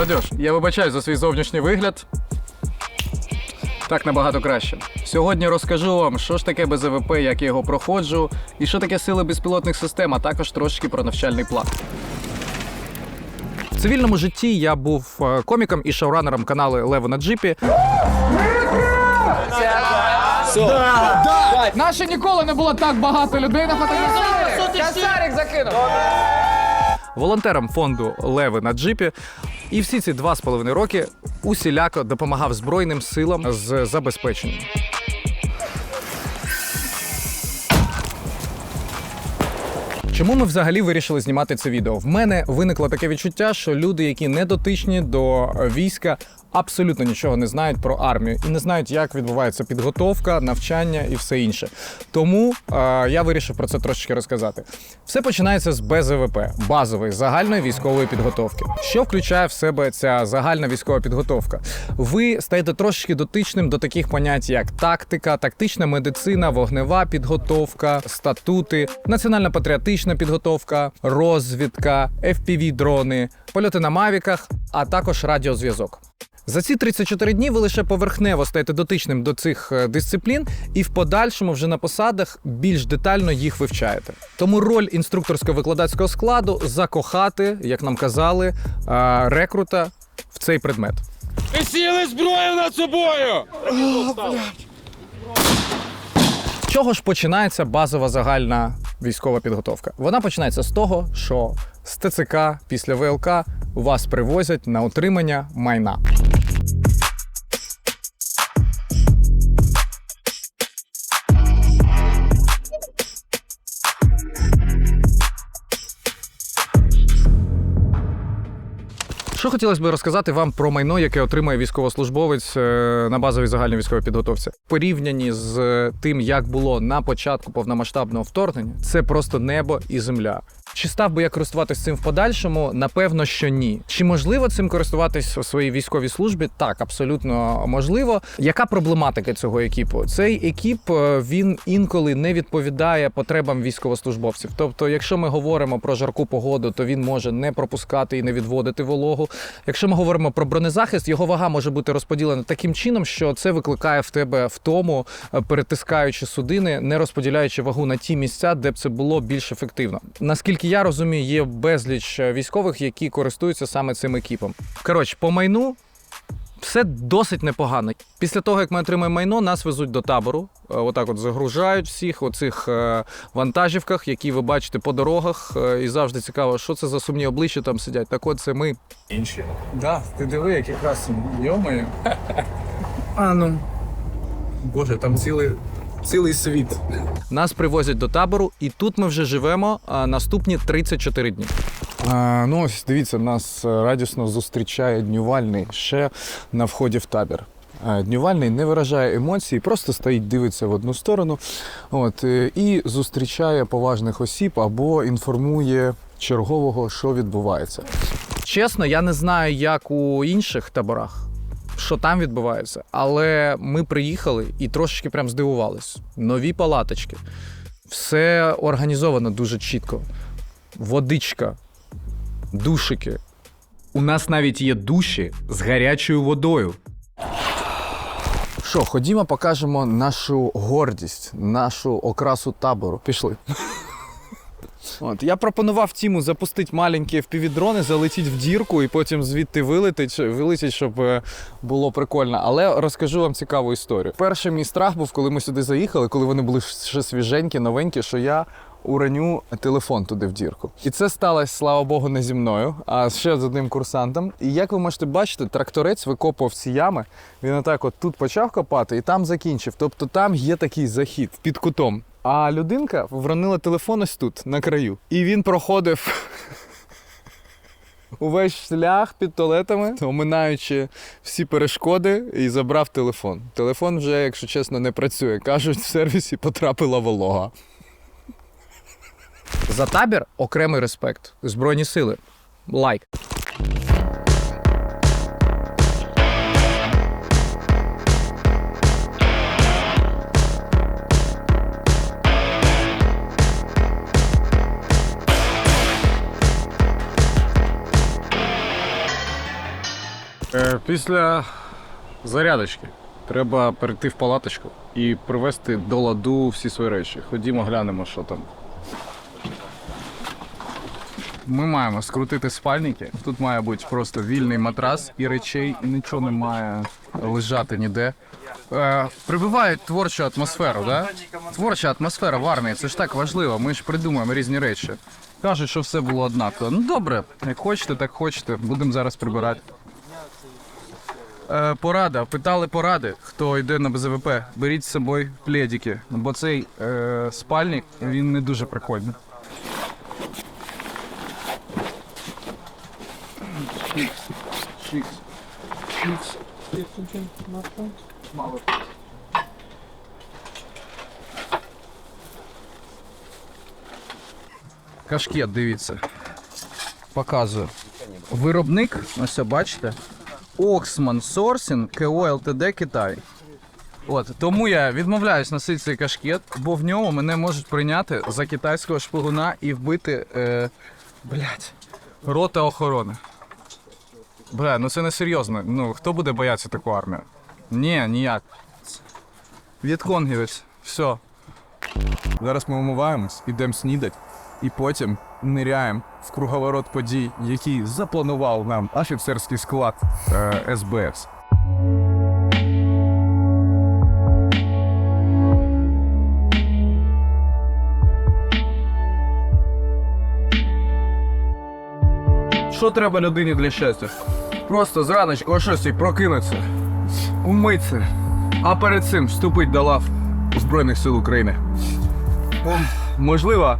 Молодь! Я вибачаю за свій зовнішній вигляд. Так набагато краще. Сьогодні розкажу вам, що ж таке БЗВП, як я його проходжу, і що таке сили безпілотних систем, а також трошки про навчальний план. В цивільному житті я був е, коміком і шоуранером каналу Лево на джипі. Наше ніколи не було так багато людей на фотографії. Косарик закинув. Волонтером фонду Леви на джипі. І всі ці два з половиною роки усіляко допомагав Збройним силам з забезпеченням. Чому ми взагалі вирішили знімати це відео? В мене виникло таке відчуття, що люди, які не дотичні до війська, абсолютно нічого не знають про армію і не знають, як відбувається підготовка, навчання і все інше. Тому е, я вирішив про це трошечки розказати. Все починається з БЗВП базової загальної військової підготовки. Що включає в себе ця загальна військова підготовка? Ви стаєте трошечки дотичним до таких понять, як тактика, тактична медицина, вогнева підготовка, статути, національна патріотична підготовка, розвідка, fpv дрони, польоти на мавіках, а також радіозв'язок. За ці 34 дні ви лише поверхнево стаєте дотичним до цих е, дисциплін, і в подальшому вже на посадах більш детально їх вивчаєте. Тому роль інструкторсько-викладацького складу закохати, як нам казали, е, рекрута в цей предмет. Ви сіли зброю над собою! З чого ж починається базова загальна військова підготовка? Вона починається з того, що з ТЦК після ВЛК вас привозять на отримання майна. Що хотілося б розказати вам про майно, яке отримує військовослужбовець е, на базовій загальній військовій підготовці, порівнянні з тим, як було на початку повномасштабного вторгнення, це просто небо і земля. Чи став би я користуватись цим в подальшому? Напевно, що ні. Чи можливо цим користуватись у своїй військовій службі? Так, абсолютно можливо. Яка проблематика цього екіпу? Цей екіп е, він інколи не відповідає потребам військовослужбовців. Тобто, якщо ми говоримо про жарку погоду, то він може не пропускати і не відводити вологу. Якщо ми говоримо про бронезахист, його вага може бути розподілена таким чином, що це викликає в тебе втому, е, перетискаючи судини, не розподіляючи вагу на ті місця, де б це було більш ефективно. Наскільки я розумію, є безліч е, військових, які користуються саме цим екіпом. Коротше, по майну. Все досить непогано. Після того, як ми отримаємо майно, нас везуть до табору. Е, Отак от загружають всіх у цих е, вантажівках, які ви бачите по дорогах. І завжди цікаво, що це за сумні обличчя там сидять. Так от це ми. інші. Да, ти диви, які красиві. Йомою. А ну. Боже, там цілий, цілий світ. Нас привозять до табору, і тут ми вже живемо а, наступні 34 дні. А, ну ось дивіться, нас е, радісно зустрічає днювальний ще на вході в табір. Днювальний не виражає емоцій, просто стоїть, дивиться в одну сторону от, е, і зустрічає поважних осіб або інформує чергового, що відбувається. Чесно, я не знаю, як у інших таборах, що там відбувається, але ми приїхали і трошечки прям здивувались. Нові палаточки. Все організовано дуже чітко. Водичка, душики. У нас навіть є душі з гарячою водою. Що, ходімо, покажемо нашу гордість, нашу окрасу табору. Пішли. От, я пропонував Тіму запустити маленькі впівдрони, залетіти в дірку і потім звідти вилетить, вилетіть, щоб е, було прикольно. Але розкажу вам цікаву історію. Перший мій страх був, коли ми сюди заїхали, коли вони були ще свіженькі, новенькі, що я уроню телефон туди в дірку. І це сталося, слава Богу, не зі мною, а ще з одним курсантом. І як ви можете бачити, тракторець викопував ці ями. Він отак от тут почав копати і там закінчив. Тобто там є такий захід під кутом. А людинка вронила телефон ось тут, на краю. І він проходив. Увесь шлях під туалетами, оминаючи всі перешкоди, і забрав телефон. Телефон вже, якщо чесно, не працює. Кажуть, в сервісі потрапила волога. За табір окремий респект. Збройні сили. Лайк. Після зарядочки треба перейти в палаточку і привезти до ладу всі свої речі. Ходімо, глянемо, що там. Ми маємо скрутити спальники. Тут має бути просто вільний матрас і речей, нічого не має лежати ніде. Е, прибивають творчу атмосферу, да? Творча атмосфера в армії, це ж так важливо. Ми ж придумуємо різні речі. Кажуть, що все було однаково. Ну добре, як хочете, так хочете. Будемо зараз прибирати. Е, порада. Питали поради, хто йде на БЗВП. Беріть з собою пледики, бо цей е, спальник він не дуже прикольний. Кашкет, дивіться. Показую. Виробник, ось бачите. Oxman Sourcing КО ЛТД Китай. От тому я відмовляюсь носити цей кашкет, бо в ньому мене можуть прийняти за китайського шпигуна і вбити. Е, блять, рота охорони. Бля, ну це не серйозно. Ну хто буде боятися таку армію? Ні, ніяк. В'єтконгівець. Все. Зараз ми умиваємось, ідемо снідать, і потім ниряємо в круговорот подій, який запланував нам офіцерський склад е, СБС. Що треба людині для щастя? Просто зраночку о 6 прокинутися, умитися, а перед цим вступить до лав Збройних сил України. Можливо,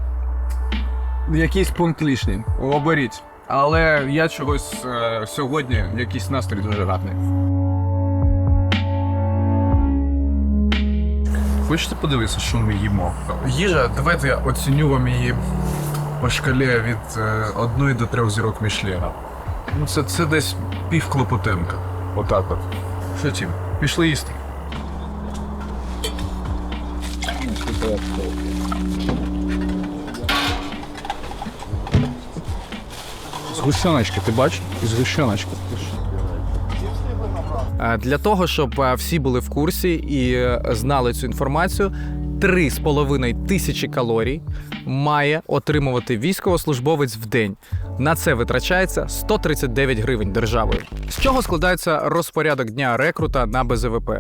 якийсь пункт лишній. Оберіть. Але я чогось е, сьогодні якийсь настрій дуже радний. Хочете подивитися, що ми їмо? Їжа, давайте я оціню вам її по шкалі від 1 до 3 зірок Мішлена. Ну, це, це десь пів клопотенка. Отак от. Що тім? Пішли їсти. Згущеночки, ти бачиш? Згущеночки. Е, Для того, щоб всі були в курсі і е, знали цю інформацію, 3,5 тисячі калорій має отримувати військовослужбовець в день. На це витрачається 139 гривень державою. З чого складається розпорядок дня рекрута на БЗВП?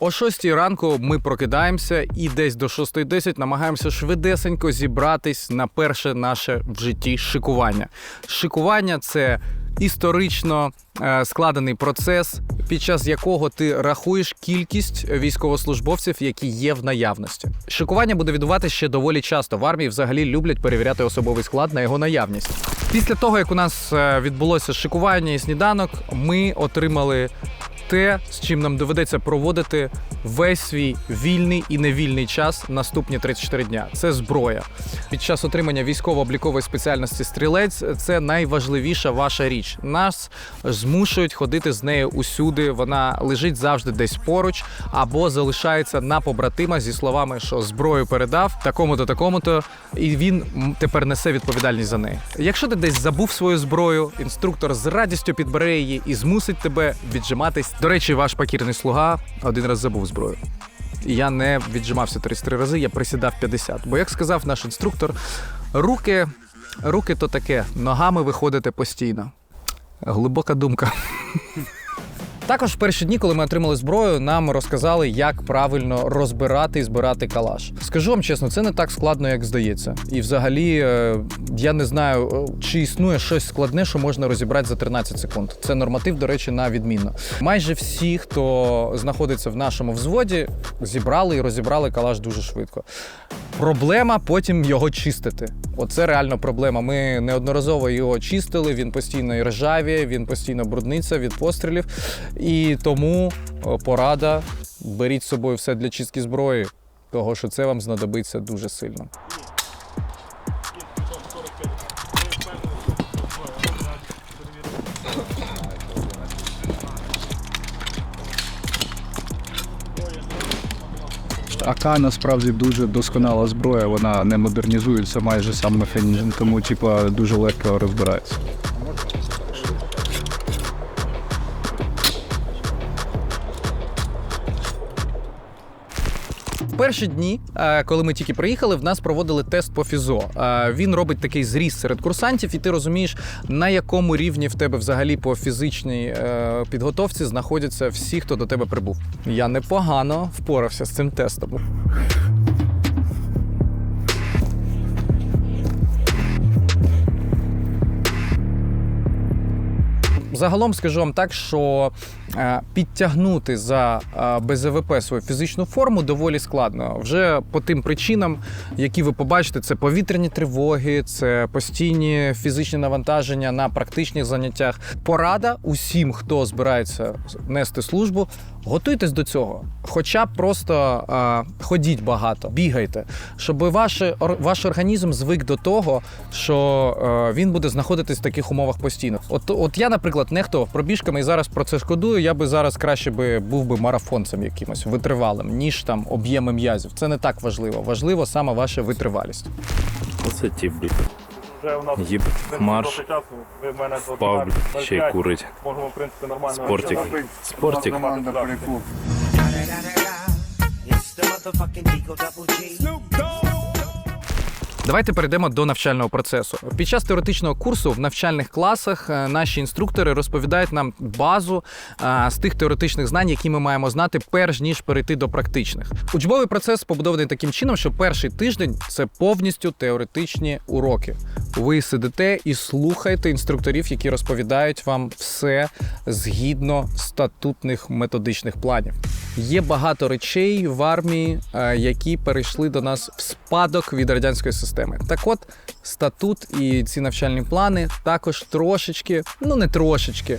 О 6 ранку ми прокидаємося і десь до 6.10 намагаємося швидесенько зібратись на перше наше в житті шикування. Шикування це історично е, складений процес, під час якого ти рахуєш кількість військовослужбовців, які є в наявності. Шикування буде відбуватися ще доволі часто. В армії взагалі люблять перевіряти особовий склад на його наявність. Після того, як у нас е, відбулося шикування і сніданок, ми отримали те, з чим нам доведеться проводити весь свій вільний і невільний час наступні 34 дня. Це зброя. Під час отримання військово-облікової спеціальності стрілець це найважливіша ваша річ. Нас змушують ходити з нею усюди. Вона лежить завжди десь поруч або залишається на побратима зі словами, що зброю передав такому-то, такому-то, і він тепер несе відповідальність за неї. Якщо ти десь забув свою зброю, інструктор з радістю підбере її і змусить тебе віджиматись. До речі, ваш покірний слуга один раз забув зброю. Я не віджимався 33 рази, я присідав 50. Бо, як сказав наш інструктор, руки, руки то таке, ногами виходите постійно. Глибока думка. Також в перші дні, коли ми отримали зброю, нам розказали, як правильно розбирати і збирати калаш. Скажу вам чесно, це не так складно, як здається. І взагалі е, я не знаю, е, чи існує щось складне, що можна розібрати за 13 секунд. Це норматив, до речі, на відмінно. Майже всі, хто знаходиться в нашому взводі, зібрали і розібрали калаш дуже швидко. Проблема потім його чистити. Оце реально проблема. Ми неодноразово його чистили. Він постійно і він постійно брудниться від пострілів. І тому порада: беріть з собою все для чистки зброї, того що це вам знадобиться дуже сильно. АК насправді дуже досконала зброя, вона не модернізується майже сам механізм, тому типа дуже легко розбирається. Перші дні, е, коли ми тільки приїхали, в нас проводили тест по фізо. Е, Він робить такий зріз серед курсантів, і ти розумієш, на якому рівні в тебе взагалі по фізичній е, підготовці знаходяться всі, хто до тебе прибув. Я непогано впорався з цим тестом. Загалом скажу вам так, що е, підтягнути за е, БЗВП свою фізичну форму доволі складно. Вже по тим причинам, які ви побачите, це повітряні тривоги, це постійні фізичні навантаження на практичних заняттях. Порада усім, хто збирається нести службу, готуйтесь до цього. Хоча б просто е, ходіть багато, бігайте, щоб ваш, ваш організм звик до того, що е, він буде знаходитись в таких умовах постійно. От, от я, наприклад, нехтував пробіжками і зараз про це шкодую. Я би зараз краще би був би марафонцем якимось витривалим, ніж там об'єми м'язів. Це не так важливо. Важливо саме ваша витривалість. Оце ті, нас Їб марш. Впав, ще й курить. Можемо, в принципі, нормально. Спортик. Спортик. Давайте перейдемо до навчального процесу. Під час теоретичного курсу в навчальних класах е, наші інструктори розповідають нам базу е, з тих теоретичних знань, які ми маємо знати, перш ніж перейти до практичних. Учбовий процес побудований таким чином, що перший тиждень це повністю теоретичні уроки. Ви сидите і слухаєте інструкторів, які розповідають вам все згідно статутних методичних планів. Є багато речей в армії, е, які перейшли до нас в спадок від радянської системи. Так от, статут і ці навчальні плани також трошечки, ну не трошечки,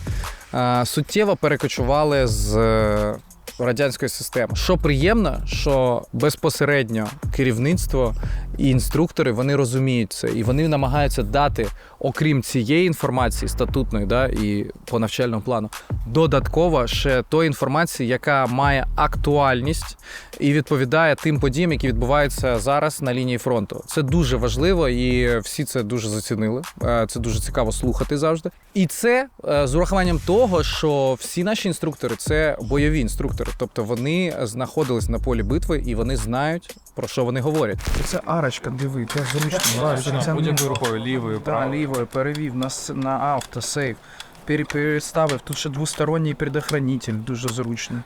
суттєво перекочували з е, радянської системи. Що приємно, що безпосередньо керівництво і інструктори вони розуміють це, і вони намагаються дати, окрім цієї інформації статутної, да, і по навчальному плану, додатково ще тої інформації, яка має актуальність і відповідає тим подіям, які відбуваються зараз на лінії фронту. Це дуже важливо, і всі це дуже зацінили. Е, Це дуже цікаво слухати завжди. І це е, з урахуванням того, що всі наші інструктори це бойові інструктори, тобто вони знаходились на полі битви і вони знають про що вони говорять. Це арочка, диви, це зручно. Будь-якою рукою, лівою, правою. лівою перевів на, с- на автосейв. Пере- Переставив. Тут ще двосторонній предохранитель, дуже зручно.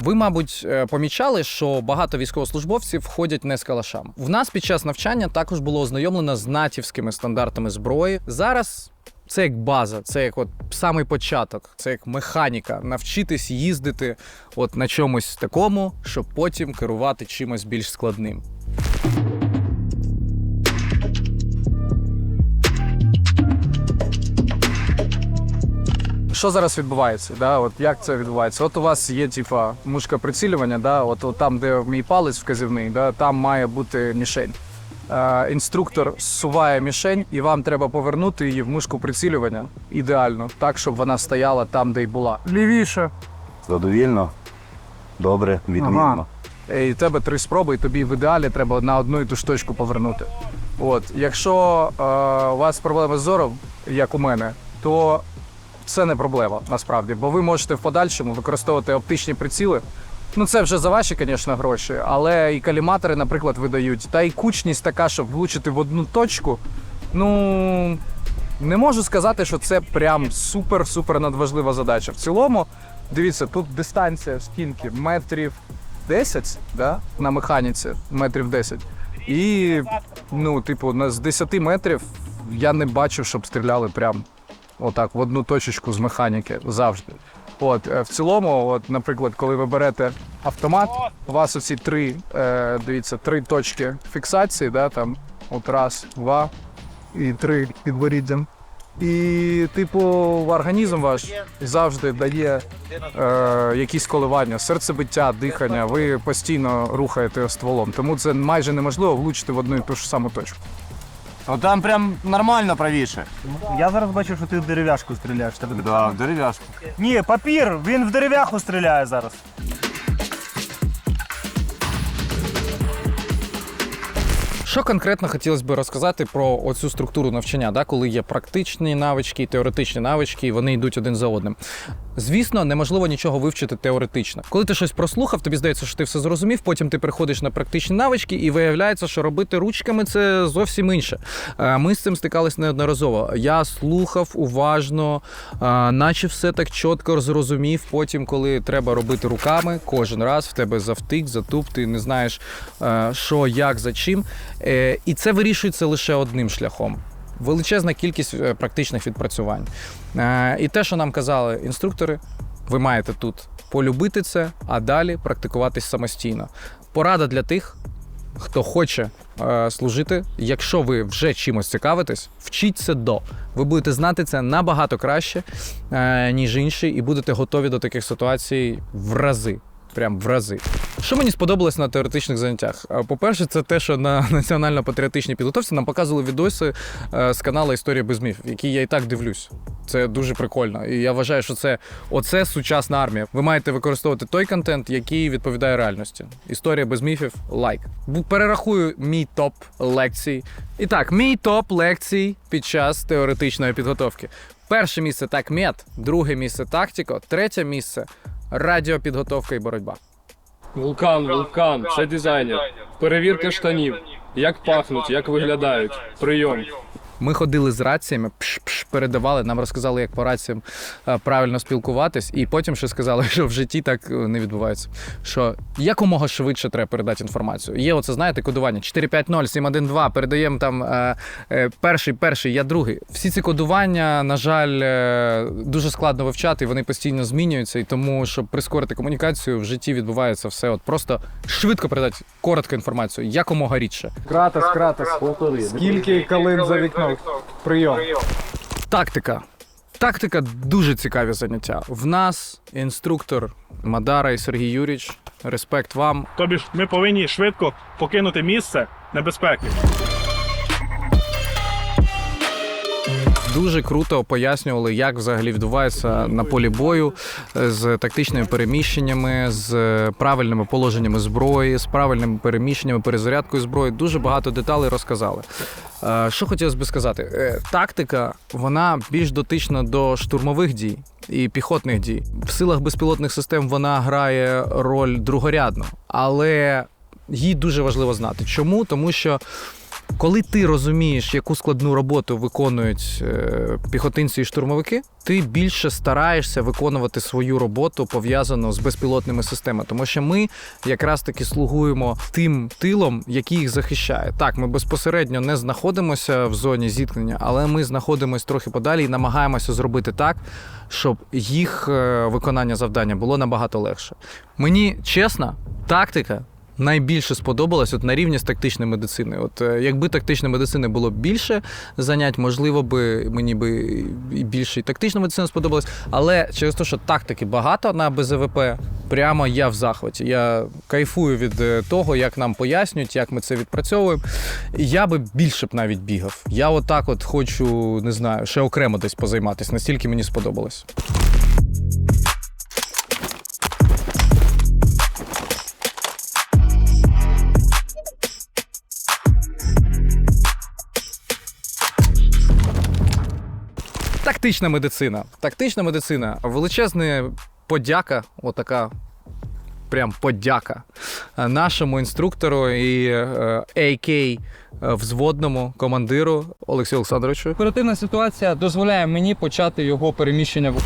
Ви, мабуть, е, помічали, що багато військовослужбовців ходять не з калашами. В нас під час навчання також було ознайомлено з натівськими стандартами зброї. Зараз це як база, це як от самий початок, це як механіка. Навчитись їздити от на чомусь такому, щоб потім керувати чимось більш складним. Що зараз відбувається? Да? От як це відбувається? От у вас є типа мушка прицілювання, да? от, от там, де мій палець вказівний, да? там має бути мішень. Е, інструктор зсуває мішень, і вам треба повернути її в мушку прицілювання ідеально, так, щоб вона стояла там, де й була. Лівіше. Задовільно? Добре, відмінно. І в тебе три спроби, і тобі в ідеалі треба на одну і ту ж точку повернути. От, якщо е, у вас проблеми з зором, як у мене, то це не проблема насправді, бо ви можете в подальшому використовувати оптичні приціли. Ну, це вже за ваші, звісно, гроші, але і каліматори, наприклад, видають. Та й кучність така, щоб влучити в одну точку. Ну не можу сказати, що це прям супер-супер надважлива задача. В цілому, дивіться, тут дистанція скільки? Метрів 10, да? на механіці, метрів 10. І, ну, типу, з 10 метрів я не бачив, щоб стріляли прям отак, в одну точечку з механіки завжди. От, е, в цілому, от, наприклад, коли ви берете автомат, у вас оці три, е, дивіться, три точки фіксації, да, там, от раз, два і три підборіддям. І, типу, організм ваш завжди дає е, якісь коливання, серцебиття, дихання. Ви постійно рухаєте стволом. Тому це майже неможливо влучити в одну і ту ж саму точку. Ну там прям нормально правіше. Я зараз бачу, що ти в дерев'яшку стріляєш. Тебе... Да, дерев'яшку. Ні, папір, він в дерев'яху стріляє зараз. Що конкретно хотілося б розказати про оцю структуру навчання, да, коли є практичні навички теоретичні навички, і вони йдуть один за одним. Звісно, неможливо нічого вивчити теоретично. Коли ти щось прослухав, тобі здається, що ти все зрозумів, потім ти приходиш на практичні навички, і виявляється, що робити ручками це зовсім інше. Е, Ми з цим стикались неодноразово. Я слухав уважно, е, наче все так чітко зрозумів. Потім, коли треба робити руками, кожен раз в тебе завтик, затуп, ти не знаєш, е, що, як, за чим. Е, І це вирішується лише одним шляхом. Величезна кількість е, практичних відпрацювань. Е, І те, що нам казали інструктори, ви маєте тут полюбити це, а далі практикуватись самостійно. Порада для тих, хто хоче служити. Якщо ви вже чимось цікавитесь, вчіть це до. Ви будете знати це набагато краще, ніж інші, і будете готові до таких ситуацій в рази. Прям в рази. Що мені сподобалось на теоретичних заняттях? По-перше, це те, що на національно-патріотичній підготовці нам показували відоси е, з каналу Історія без міф, які я і так дивлюсь. Це дуже прикольно. І я вважаю, що це оце сучасна армія. Ви маєте використовувати той контент, який відповідає реальності. Історія без міфів лайк. Перерахую мій топ лекцій. І так, мій топ лекцій під час теоретичної підготовки. Перше місце такмет, друге місце тактико, третє місце радіопідготовка і боротьба. Вулкан, вулкан, це дизайнер. Перевірка штанів. Як пахнуть, як виглядають. Прийом. Ми ходили з раціями, пш-пш, передавали, нам розказали, як по раціям е, правильно спілкуватись, і потім ще сказали, що в житті так е, не відбувається. Що якомога швидше треба передати інформацію. Є оце, знаєте, кодування 450, 712, передаємо там е, е, перший, перший, я другий. Всі ці кодування, на жаль, е, дуже складно вивчати, вони постійно змінюються. І тому, щоб прискорити комунікацію, в житті відбувається все. От просто швидко передати коротку інформацію, якомога рідше. Кратос, кратос. Скільки калин за вікном? Прийом. Тактика. Тактика дуже цікаві заняття. В нас інструктор Мадара і Сергій Юріч. Респект вам. Тобі ж ми повинні швидко покинути місце небезпеки. Дуже круто пояснювали, як взагалі відбувається на полі бою е, з тактичними переміщеннями, з правильними положеннями зброї, з правильними переміщеннями, перезарядкою зброї. Дуже багато деталей розказали. Е, Що хотілося би сказати? Е, Тактика вона більш дотична до штурмових дій і піхотних дій. В силах безпілотних систем вона грає роль другорядну, але їй дуже важливо знати. Чому? Тому що. Коли ти розумієш, яку складну роботу виконують е, піхотинці і штурмовики, ти більше стараєшся виконувати свою роботу пов'язану з безпілотними системами, тому що ми якраз таки слугуємо тим тилом, який їх захищає. Так, ми безпосередньо не знаходимося в зоні зіткнення, але ми знаходимося трохи подалі і намагаємося зробити так, щоб їх е, виконання завдання було набагато легше. Мені чесно, тактика найбільше сподобалось от на рівні з тактичною медициною. От е, якби тактичної медицини було більше занять, можливо би мені би і більше і тактична медицина сподобалась. Але через те, що тактики багато на БЗВП, прямо я в захваті. Я кайфую від е, того, як нам пояснюють, як ми це відпрацьовуємо. Я би більше б навіть бігав. Я отак от хочу, не знаю, ще окремо десь позайматися, настільки мені сподобалось. Тактична медицина. Тактична медицина. Величезна подяка, отака. Прям подяка е, нашому інструктору і е, AK е, взводному командиру Олексію Олександровичу. Оперативна ситуація дозволяє мені почати його переміщення в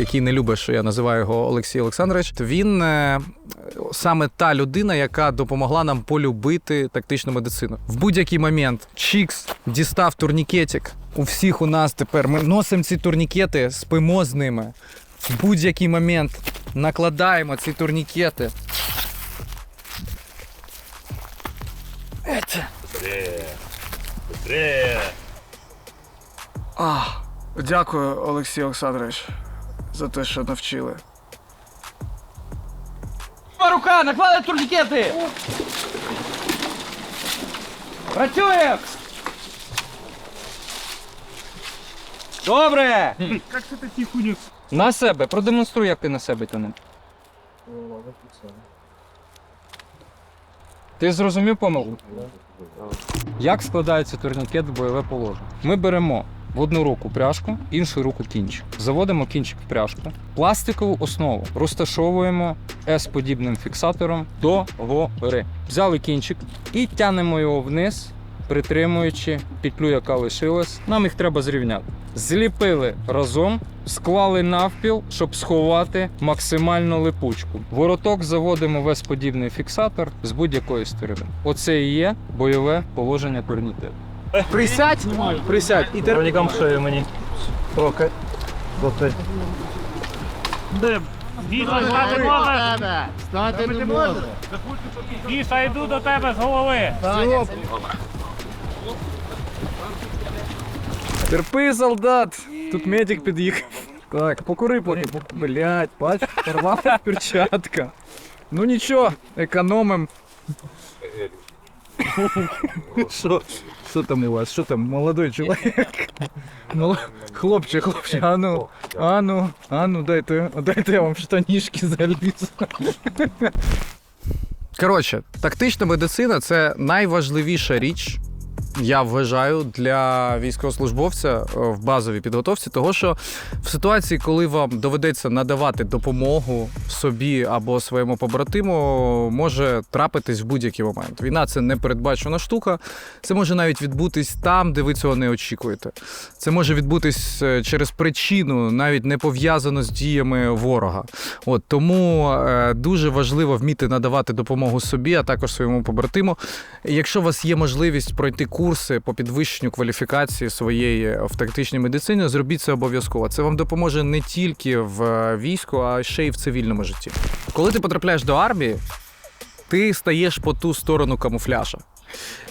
який не любить, що я називаю його Олексій Олександрович. Він е, саме та людина, яка допомогла нам полюбити тактичну медицину. В будь-який момент Чікс дістав турнікетик. У всіх у нас тепер ми носимо ці турнікети, спимо з ними. В будь-який момент накладаємо ці турнікети. Ете. А, дякую, Олексій Олександрович, за те, що навчили. рука, наклали турнікети! Працює! Добре! Як це такі хуйні? На себе, продемонструй, як ти на себе тянеш. Ти зрозумів помилку? Як складається турнікет в бойове положення? Ми беремо в одну руку пряжку, іншу руку кінчик. Заводимо кінчик в пряжку. Пластикову основу розташовуємо S-подібним фіксатором до гори. Взяли кінчик і тянемо його вниз, притримуючи петлю, яка лишилась. Нам їх треба зрівняти. Зліпили разом, склали навпіл, щоб сховати максимально липучку. Вороток заводимо в S-подібний фіксатор з будь-якої сторони. Оце і є бойове положення турнікету. Присядь, присядь. І тепер Бронікам шию мені. Діша, йду до тебе з голови. терпи, солдат. Тут медик під'їхав. Так, покури поки. Блять, бач, порвала перчатка. Ну нічого, економим. Що? Що там у вас? Що там, молодой чоловік? Мол... Хлопче, хлопче, а ну, а ну, а ну, дайте, дайте я вам штанішки залізу. Коротше, тактична медицина це найважливіша річ, я вважаю, для військовослужбовця е, в базовій підготовці, того що в ситуації, коли вам доведеться надавати допомогу собі або своєму побратиму, може трапитись в будь-який момент. Війна це непередбачена штука. Це може навіть відбутись там, де ви цього не очікуєте. Це може відбутись е, через причину, навіть не пов'язану з діями ворога. От тому е, дуже важливо вміти надавати допомогу собі, а також своєму побратиму. Якщо у вас є можливість пройти курси по підвищенню кваліфікації своєї в тактичній медицині, зробіть це обов'язково. Це вам допоможе не тільки в е, війську, а ще й в цивільному житті. Коли ти потрапляєш до армії, ти стаєш по ту сторону камуфляжа.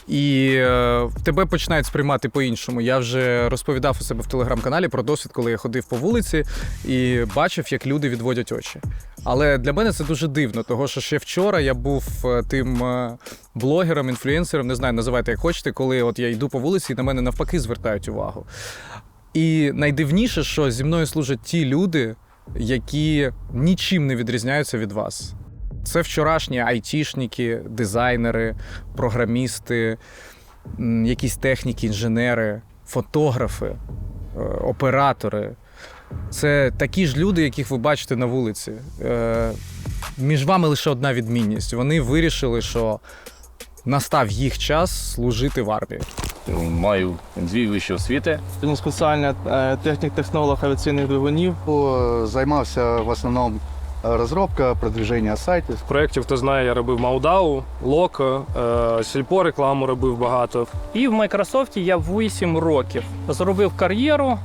І е, тебе починають сприймати по-іншому. Я вже розповідав у себе в телеграм-каналі про досвід, коли я ходив по вулиці і бачив, як люди відводять очі. Але для мене це дуже дивно, тому що ще вчора я був е, тим е, блогером, інфлюенсером, не знаю, називайте як хочете, коли от я йду по вулиці і на мене навпаки звертають увагу. І найдивніше, що зі мною служать ті люди, які нічим не відрізняються від вас. Це вчорашні айтішники, дизайнери, програмісти, якісь техніки, інженери, фотографи, е, оператори. Це такі ж люди, яких ви бачите на вулиці. Е, Між вами лише одна відмінність. Вони вирішили, що настав їх час служити в армії. Маю дві вищі освіти. Спеціальна технік-технолог авіаційних двигунів. Займався в основному розробка, продвіження сайтів. Проєктів, хто знає, я робив Маудау, Локо, е, Сільпо рекламу робив багато. І в Майкрософті я 8 років зробив кар'єру.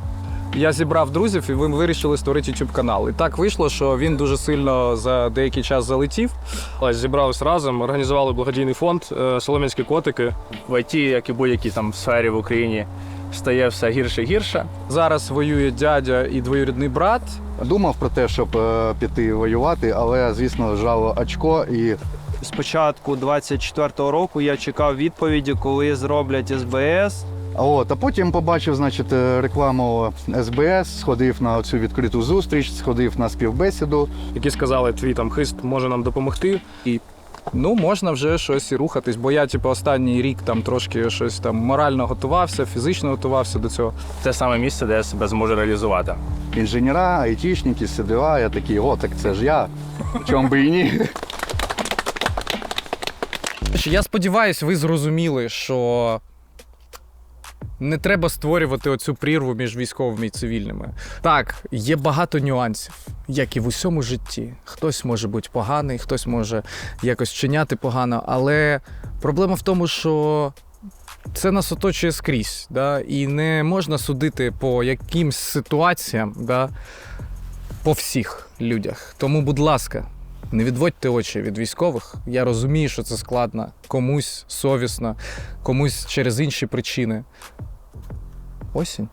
Я зібрав друзів, і ми вирішили створити youtube канал. І так вийшло, що він дуже сильно за деякий час залетів. Зібрались разом, організували благодійний фонд е, Солом'янські котики. В ІТ, як і будь-якій там сфері в Україні, стає все гірше і гірше. Зараз воює дядя і двоюрідний брат. Думав про те, щоб е, піти воювати, але звісно жало очко і З початку 24-го року я чекав відповіді, коли зроблять СБС. От, а потім побачив, значить, е, рекламу СБС, сходив на цю відкриту зустріч, сходив на співбесіду. які сказали, твій там хист може нам допомогти. І Ну, можна вже щось і рухатись, бо я, типу, останній рік там трошки щось там морально готувався, фізично готувався до цього. Це саме місце, де я себе зможу реалізувати. Інженера, айтішники, СДА, я такий, о, так це ж я. Чом би і ні. Я сподіваюся, ви зрозуміли, що не треба створювати оцю прірву між військовими і цивільними. Так, є багато нюансів, як і в усьому житті. Хтось може бути поганий, хтось може якось вчиняти погано, але проблема в тому, що це нас оточує скрізь, да? і не можна судити по якимсь ситуаціям да? по всіх людях. Тому, будь ласка, не відводьте очі від військових. Я розумію, що це складно, комусь совісно, комусь через інші причини. Осінь.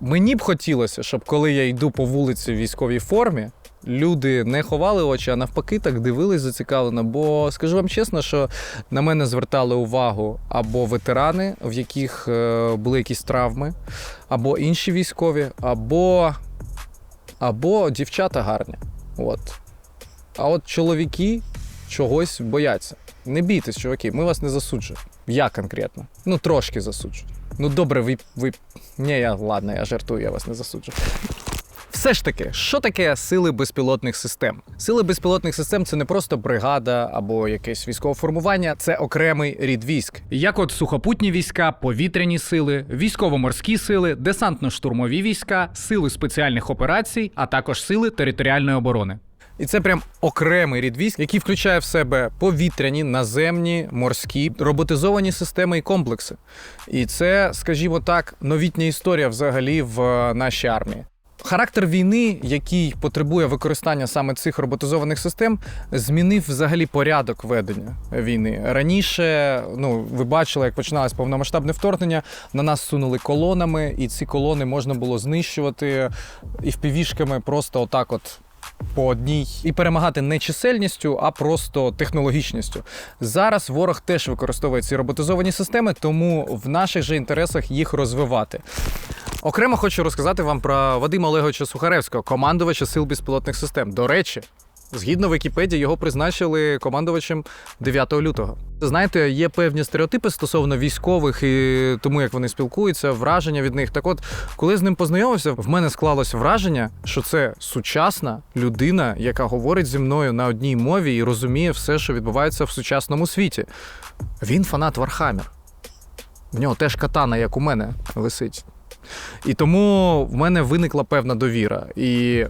Мені б хотілося, щоб коли я йду по вулиці в військовій формі, люди не ховали очі, а навпаки так дивились зацікавлено. Бо скажу вам чесно, що на мене звертали увагу або ветерани, в яких е, були якісь травми, або інші військові, або, або дівчата гарні. От. А от чоловіки, чогось бояться. Не бійтесь, чуваки, ми вас не засуджуємо. Я конкретно. Ну, трошки засуджую. Ну добре, ви. ви... Ні, я ладно, я жартую, я вас не засуджую. Все ж таки, що таке сили безпілотних систем? Сили безпілотних систем це не просто бригада або якесь військове формування, це окремий рід військ. Як от сухопутні війська, повітряні сили, військово-морські сили, десантно-штурмові війська, сили спеціальних операцій, а також сили територіальної оборони. І це прям окремий рід військ, який включає в себе повітряні, наземні, морські, роботизовані системи і комплекси. І це, скажімо так, новітня історія взагалі в е, нашій армії. Характер війни, який потребує використання саме цих роботизованих систем, змінив взагалі порядок ведення війни. Раніше, ну ви бачили, як починалось повномасштабне вторгнення, на нас сунули колонами, і ці колони можна було знищувати і впівішками просто отак, от по одній і перемагати не чисельністю, а просто технологічністю. Зараз ворог теж використовує ці роботизовані системи, тому в наших же інтересах їх розвивати. Окремо хочу розказати вам про Вадима Олеговича Сухаревського, командувача сил безпілотних систем. До речі, згідно Вікіпедії, його призначили командувачем 9 лютого. Знаєте, є певні стереотипи стосовно військових і тому, як вони спілкуються, враження від них. Так от, коли з ним познайомився, в мене склалось враження, що це сучасна людина, яка говорить зі мною на одній мові і розуміє все, що відбувається в сучасному світі. Він фанат Вархаммер. В нього теж катана, як у мене, висить. І тому в мене виникла певна довіра. І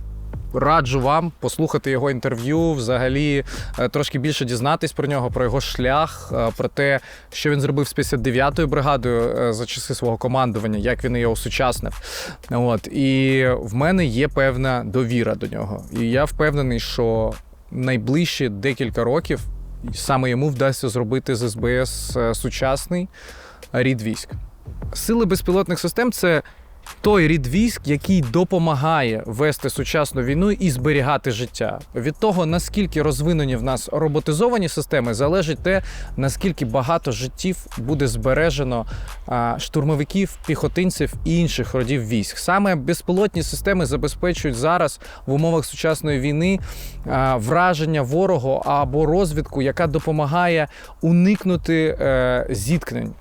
раджу вам послухати його інтерв'ю, взагалі е, трошки більше дізнатись про нього, про його шлях, е, про те, що він зробив з 59-ю бригадою е, за часи свого командування, як він її осучаснив. От і в мене є певна довіра до нього. І я впевнений, що найближчі декілька років саме йому вдасться зробити з СБС сучасний рід військ. Сили безпілотних систем це той рід військ, який допомагає вести сучасну війну і зберігати життя. Від того, наскільки розвинені в нас роботизовані системи, залежить те, наскільки багато життів буде збережено штурмовиків, піхотинців і інших родів військ. Саме безпілотні системи забезпечують зараз в умовах сучасної війни враження ворогу або розвідку, яка допомагає уникнути е, зіткнень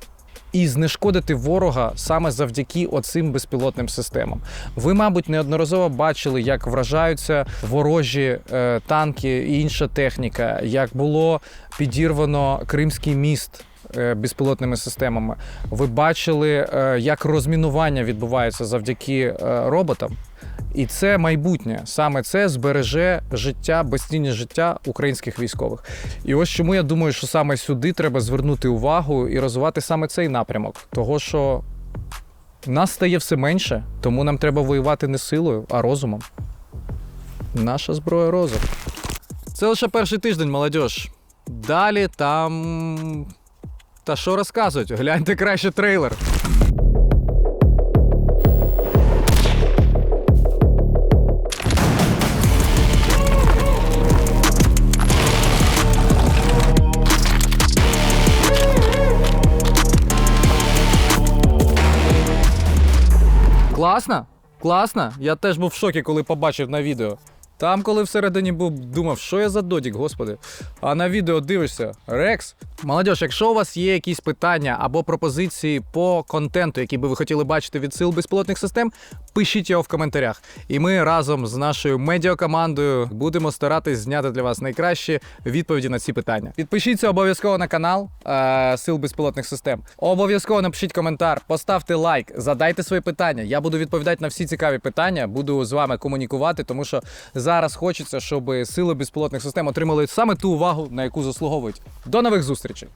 і знешкодити ворога саме завдяки оцим безпілотним системам. Ви, мабуть, неодноразово бачили, як вражаються ворожі е, танки і інша техніка, як було підірвано Кримський міст. е, Безпілотними системами ви бачили, е, як розмінування відбувається завдяки е, роботам, і це майбутнє. Саме це збереже життя, безцінне життя українських військових. І ось чому я думаю, що саме сюди треба звернути увагу і розвивати саме цей напрямок. Того, що нас стає все менше, тому нам треба воювати не силою, а розумом. Наша зброя розум. Це лише перший тиждень, молодь. Далі там. Та що розказують? Гляньте краще трейлер. Класно? Класно? Я теж був в шокі, коли побачив на відео. Там, коли всередині був, думав, що я за додік, господи. А на відео дивишся, Рекс. Молодь, якщо у вас є якісь питання або пропозиції по контенту, який би ви хотіли бачити від сил безпілотних систем, пишіть його в коментарях. І ми разом з нашою медіакомандою будемо старатись зняти для вас найкращі відповіді на ці питання. Підпишіться обов'язково на канал е, Сил безпілотних систем. Обов'язково напишіть коментар, поставте лайк, задайте свої питання. Я буду відповідати на всі цікаві питання, буду з вами комунікувати, тому що зараз хочеться, щоб сили безпілотних систем отримали саме ту увагу, на яку заслуговують. До нових зустрічей!